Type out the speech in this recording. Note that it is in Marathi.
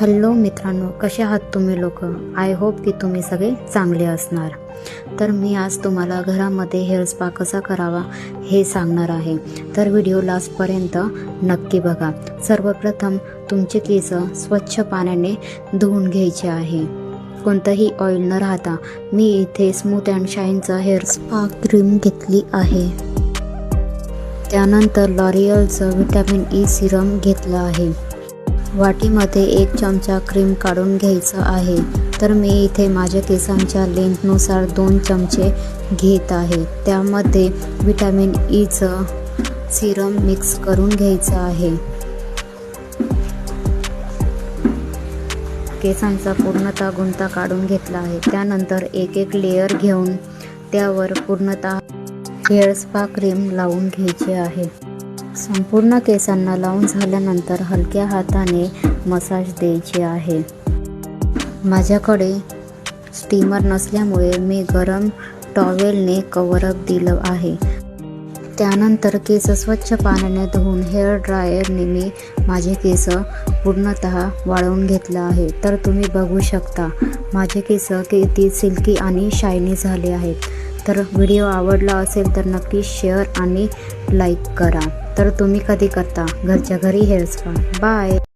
हॅलो मित्रांनो कसे आहात तुम्ही लोक? आय होप की तुम्ही सगळे चांगले असणार. तर मी आज तुम्हाला घरामध्ये हेअर स्पा कसा करावा हे सांगणार आहे. तर व्हिडिओ लास्टपर्यंत नक्की बघा. सर्वप्रथम तुमचे केस स्वच्छ पाण्याने धुवून घ्यायचे आहे. कोणतंही ऑइल न राहता मी इथे स्मूथ अँड शाईनचं हेअर स्पा क्रीम घेतली आहे. त्यानंतर लॉरियलचं व्हिटॅमिन ई सिरम घेतलं आहे. वाटीमध्ये एक चमचा क्रीम काढून घ्यायचं आहे. तर मी इथे माझ्या केसांच्या लेंथनुसार दोन चमचे घेत आहे. त्यामध्ये विटॅमिन ईचं e सिरम मिक्स करून घ्यायचं आहे. केसांचा पूर्णतः गुंता काढून घेतला आहे. त्यानंतर एक एक लेअर घेऊन त्यावर पूर्णतः हेअर स्पा क्रीम लावून घ्यायची आहे. संपूर्ण केसांना लावून झाल्यानंतर हलक्या हाताने मसाज द्यायचे आहे. माझ्याकडे स्टीमर नसल्यामुळे मी गरम टॉवेलने कवरअप दिलं आहे. त्यानंतर केस स्वच्छ पाण्याने धुवून हेअर ड्रायरने मी माझे केस पूर्णतः वाळवून घेतलं आहे. तर तुम्ही बघू शकता माझे केस किती सिल्की आणि शायनी झाले आहेत. तर व्हिडिओ आवडला असेल तर नक्की शेअर आणि लाईक करा. तर तुम्ही कधी करता? घरच्या घरी हेअर स्पा बाय.